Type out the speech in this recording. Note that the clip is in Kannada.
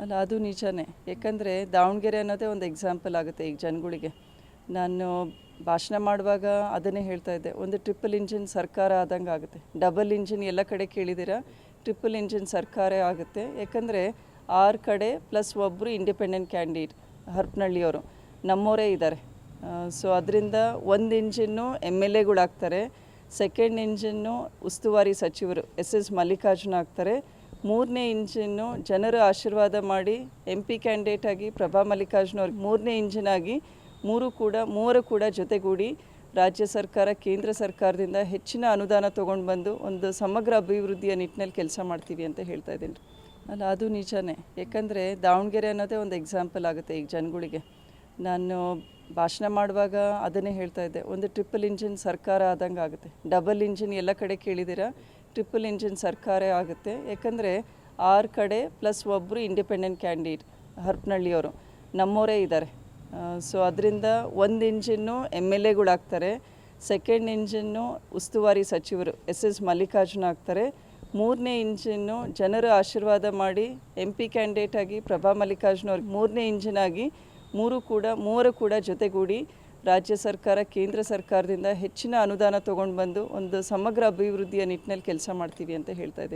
ಅಲ್ಲ, ಅದು ನಿಜನೇ. ಯಾಕಂದರೆ ದಾವಣಗೆರೆ ಅನ್ನೋದೇ ಒಂದು ಎಕ್ಸಾಂಪಲ್ ಆಗುತ್ತೆ ಈಗ ಜನಗಳಿಗೆ. ನಾನು ಭಾಷಣ ಮಾಡುವಾಗ ಅದನ್ನೇ ಹೇಳ್ತಾ ಇದ್ದೆ, ಒಂದು ಟ್ರಿಪಲ್ ಇಂಜಿನ್ ಸರ್ಕಾರ ಆದಂಗೆ ಆಗುತ್ತೆ. ಡಬಲ್ ಇಂಜಿನ್ ಎಲ್ಲ ಕಡೆ ಕೇಳಿದ್ದೀರಾ? ಟ್ರಿಪಲ್ ಇಂಜಿನ್ ಸರ್ಕಾರ ಆಗುತ್ತೆ. ಯಾಕಂದರೆ ಆರು ಕಡೆ ಪ್ಲಸ್ ಒಬ್ಬರು ಇಂಡಿಪೆಂಡೆಂಟ್ ಕ್ಯಾಂಡಿಡೇಟ್ ಹರಪನಹಳ್ಳಿಯವರು ನಮ್ಮವರೇ ಇದ್ದಾರೆ. ಸೊ ಅದರಿಂದ ಒಂದು ಇಂಜಿನ್ನು ಎಂ ಎಲ್ ಎಗಳಾಗ್ತಾರೆ ಸೆಕೆಂಡ್ ಇಂಜಿನ್ನು ಉಸ್ತುವಾರಿ ಸಚಿವರು ಎಸ್ ಎಸ್ ಮಲ್ಲಿಕಾರ್ಜುನ ಆಗ್ತಾರೆ. ಮೂರನೇ ಇಂಜಿನ್ನು ಜನರು ಆಶೀರ್ವಾದ ಮಾಡಿ ಎಂ ಪಿ ಕ್ಯಾಂಡಿಡೇಟ್ ಆಗಿ ಪ್ರಭಾ ಮಲ್ಲಿಕಾರ್ಜುನ ಅವ್ರಿಗೆ ಮೂರನೇ ಇಂಜಿನ್ ಆಗಿ ಮೂರು ಕೂಡ, ಮೂವರು ಕೂಡ ಜೊತೆಗೂಡಿ ರಾಜ್ಯ ಸರ್ಕಾರ, ಕೇಂದ್ರ ಸರ್ಕಾರದಿಂದ ಹೆಚ್ಚಿನ ಅನುದಾನ ತೊಗೊಂಡು ಬಂದು ಒಂದು ಸಮಗ್ರ ಅಭಿವೃದ್ಧಿಯ ನಿಟ್ಟಿನಲ್ಲಿ ಕೆಲಸ ಮಾಡ್ತೀವಿ ಅಂತ ಹೇಳ್ತಾ ಇದ್ದೀನಿ. ಅಲ್ಲ, ಅದು ನಿಜನೇ. ಯಾಕಂದರೆ ದಾವಣಗೆರೆ ಅನ್ನೋದೇ ಒಂದು ಎಕ್ಸಾಂಪಲ್ ಆಗುತ್ತೆ ಈಗ ಜನಗಳಿಗೆ. ನಾನು ಭಾಷಣ ಮಾಡುವಾಗ ಅದನ್ನೇ ಹೇಳ್ತಾ ಇದ್ದೆ. ಒಂದು ಟ್ರಿಪಲ್ ಇಂಜಿನ್ ಸರ್ಕಾರ ಆದಂಗೆ ಆಗುತ್ತೆ. ಡಬಲ್ ಇಂಜಿನ್ ಎಲ್ಲ ಕಡೆ ಕೇಳಿದ್ದೀರಾ? ಟ್ರಿಪಲ್ ಇಂಜಿನ್ ಸರ್ಕಾರ ಆಗುತ್ತೆ. ಯಾಕಂದರೆ ಆರು ಕಡೆ ಪ್ಲಸ್ ಒಬ್ಬರು ಇಂಡಿಪೆಂಡೆಂಟ್ ಕ್ಯಾಂಡಿಡೇಟ್ ಹರಪನಹಳ್ಳಿಯವರು ನಮ್ಮವರೇ ಇದ್ದಾರೆ. ಸೊ ಅದರಿಂದ ಒಂದು ಇಂಜಿನ್ನು ಎಂ ಎಲ್ ಎಗಳಾಗ್ತಾರೆ ಸೆಕೆಂಡ್ ಇಂಜಿನ್ನು ಉಸ್ತುವಾರಿ ಸಚಿವರು ಎಸ್ ಎಸ್ ಮಲ್ಲಿಕಾರ್ಜುನ ಆಗ್ತಾರೆ. ಮೂರನೇ ಇಂಜಿನ್ನು ಜನರು ಆಶೀರ್ವಾದ ಮಾಡಿ ಎಂ ಪಿ ಕ್ಯಾಂಡಿಡೇಟ್ ಆಗಿ ಪ್ರಭಾ ಮಲ್ಲಿಕಾರ್ಜುನ ಅವ್ರಿಗೆ ಮೂರನೇ ಇಂಜಿನ್ ಆಗಿ ಮೂರು ಕೂಡ, ಮೂವರು ಕೂಡ ಜೊತೆಗೂಡಿ ರಾಜ್ಯ ಸರ್ಕಾರ, ಕೇಂದ್ರ ಸರ್ಕಾರದಿಂದ ಹೆಚ್ಚಿನ ಅನುದಾನ ತಗೊಂಡು ಬಂದು ಒಂದು ಸಮಗ್ರ ಅಭಿವೃದ್ಧಿಯ ನಿಟ್ಟಿನಲ್ಲಿ ಕೆಲಸ ಮಾಡ್ತೀವಿ ಅಂತ ಹೇಳ್ತಾ ಇದ್ದೀನಿ.